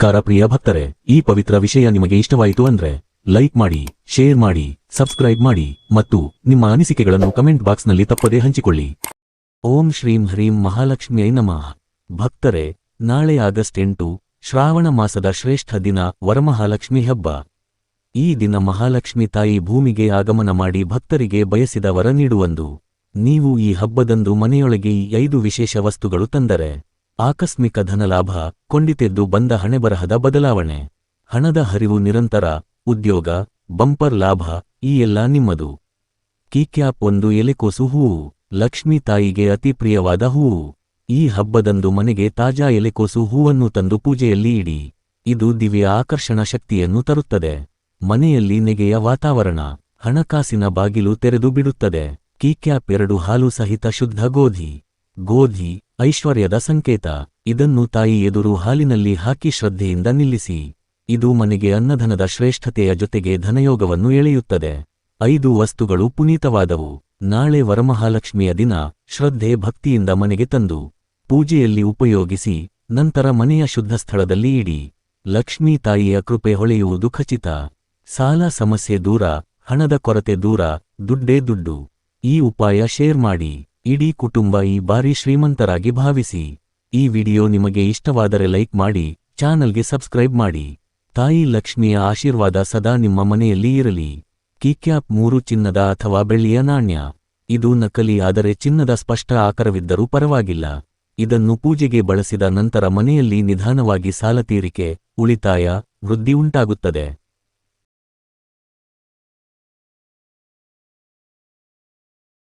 ನಮಸ್ಕಾರ ಪ್ರಿಯ ಭಕ್ತರೆ, ಈ ಪವಿತ್ರ ವಿಷಯ ನಿಮಗೆ ಇಷ್ಟವಾಯಿತು ಅಂದ್ರೆ, ಲೈಕ್ ಮಾಡಿ, ಶೇರ್ ಮಾಡಿ, ಸಬ್ಸ್ಕ್ರೈಬ್ ಮಾಡಿ ಮತ್ತು ನಿಮ್ಮ ಅನಿಸಿಕೆಗಳನ್ನು ಕಮೆಂಟ್ ಬಾಕ್ಸ್ನಲ್ಲಿ ತಪ್ಪದೇ ಹಂಚಿಕೊಳ್ಳಿ. ಓಂ ಶ್ರೀಂ ಹ್ರೀಂ ಮಹಾಲಕ್ಷ್ಮಿಯೈ ನಮಃ. ಭಕ್ತರೆ, ನಾಳೆ ಆಗಸ್ಟ್ ಎಂಟು, ಶ್ರಾವಣ ಮಾಸದ ಶ್ರೇಷ್ಠ ದಿನ ವರಮಹಾಲಕ್ಷ್ಮಿ ಹಬ್ಬ. ಈ ದಿನ ಮಹಾಲಕ್ಷ್ಮಿ ತಾಯಿ ಭೂಮಿಗೆ ಆಗಮನ ಮಾಡಿ ಭಕ್ತರಿಗೆ ಬಯಸಿದ ವರ ನೀಡುವಂದು. ನೀವು ಈ ಹಬ್ಬದಂದು ಮನೆಯೊಳಗೆ ಈ ಐದು ವಿಶೇಷ ವಸ್ತುಗಳು ತಂದರೆ ಆಕಸ್ಮಿಕ ಧನಲಾಭ, ಕೊಂಡಿತೆದ್ದು ಬಂದ ಹಣೆಬರಹದ ಬದಲಾವಣೆ. ಹಣದ ಹರಿವು ನಿರಂತರ, ಉದ್ಯೋಗ, ಬಂಪರ್ ಲಾಭ, ಈ ಎಲ್ಲ ನಿಮ್ಮದು. ಕೀಕ್ಯಾಪ್ ಒಂದು ಎಲೆಕೋಸು ಹೂವು ಲಕ್ಷ್ಮೀ ತಾಯಿಗೆ ಅತಿ ಪ್ರಿಯವಾದ ಹೂವು ಈ ಹಬ್ಬದಂದು ಮನೆಗೆ ತಾಜಾ ಎಲೆಕೋಸು ಹೂವನ್ನು ತಂದು ಪೂಜೆಯಲ್ಲಿ ಇಡಿ. ಇದು ದಿವ್ಯ ಆಕರ್ಷಣ ಶಕ್ತಿಯನ್ನು ತರುತ್ತದೆ. ಮನೆಯಲ್ಲಿ ನೆಗೆಯ ವಾತಾವರಣ, ಹಣಕಾಸಿನ ಬಾಗಿಲು ತೆರೆದು ಬಿಡುತ್ತದೆ. ಕೀಕ್ಯಾಪ್ ಎರಡು ಹಾಲು ಸಹಿತ ಶುದ್ಧ ಗೋಧಿ. ಗೋಧಿ, ಐಶ್ವರ್ಯದ ಸಂಕೇತ. ಇದನ್ನು ತಾಯಿ ಎದುರು ಹಾಲಿನಲ್ಲಿ ಹಾಕಿ ಶ್ರದ್ಧೆಯಿಂದ ನಿಲ್ಲಿಸಿ. ಇದು ಮನೆಗೆ ಅನ್ನಧನದ ಶ್ರೇಷ್ಠತೆಯ ಜೊತೆಗೆ ಧನಯೋಗವನ್ನು ಎಳೆಯುತ್ತದೆ. ಐದು ವಸ್ತುಗಳು ಪುನೀತವಾದವು. ನಾಳೆ ವರಮಹಾಲಕ್ಷ್ಮಿಯ ದಿನ, ಶ್ರದ್ಧೆ ಭಕ್ತಿಯಿಂದ ಮನೆಗೆ ತಂದು, ಪೂಜೆಯಲ್ಲಿ ಉಪಯೋಗಿಸಿ, ನಂತರ ಮನೆಯ ಶುದ್ಧ ಸ್ಥಳದಲ್ಲಿ ಇಡಿ. ಲಕ್ಷ್ಮೀ ತಾಯಿಯ ಕೃಪೆ ಹೊಳೆಯುವುದು ಖಚಿತ. ಸಾಲ ಸಮಸ್ಯೆ ದೂರ, ಹಣದ ಕೊರತೆ ದೂರ, ದುಡ್ಡೇ ದುಡ್ಡು. ಈ ಉಪಾಯ ಶೇರ್ ಮಾಡಿ. ಇಡೀ ಕುಟುಂಬ ಈ ಬಾರಿ ಶ್ರೀಮಂತರಾಗಿ ಭಾವಿಸಿ. ಈ ವಿಡಿಯೋ ನಿಮಗೆ ಇಷ್ಟವಾದರೆ ಲೈಕ್ ಮಾಡಿ, ಚಾನಲ್ಗೆ ಸಬ್ಸ್ಕ್ರೈಬ್ ಮಾಡಿ. ತಾಯಿ ಲಕ್ಷ್ಮಿಯ ಆಶೀರ್ವಾದ ಸದಾ ನಿಮ್ಮ ಮನೆಯಲ್ಲಿ ಇರಲಿ. ಕೀಕ್ಯಾಪ್ ಮೂರು ಚಿನ್ನದ ಅಥವಾ ಬೆಳ್ಳಿಯ ನಾಣ್ಯ. ಇದು ನಕಲಿ ಆದರೆ ಚಿನ್ನದ ಸ್ಪಷ್ಟ ಆಕರವಿದ್ದರೂ ಪರವಾಗಿಲ್ಲ. ಇದನ್ನು ಪೂಜೆಗೆ ಬಳಸಿದ ನಂತರ ಮನೆಯಲ್ಲಿ ನಿಧಾನವಾಗಿ ಸಾಲ ತೀರಿಕೆ, ಉಳಿತಾಯ, ವೃದ್ಧಿ ಉಂಟಾಗುತ್ತದೆ.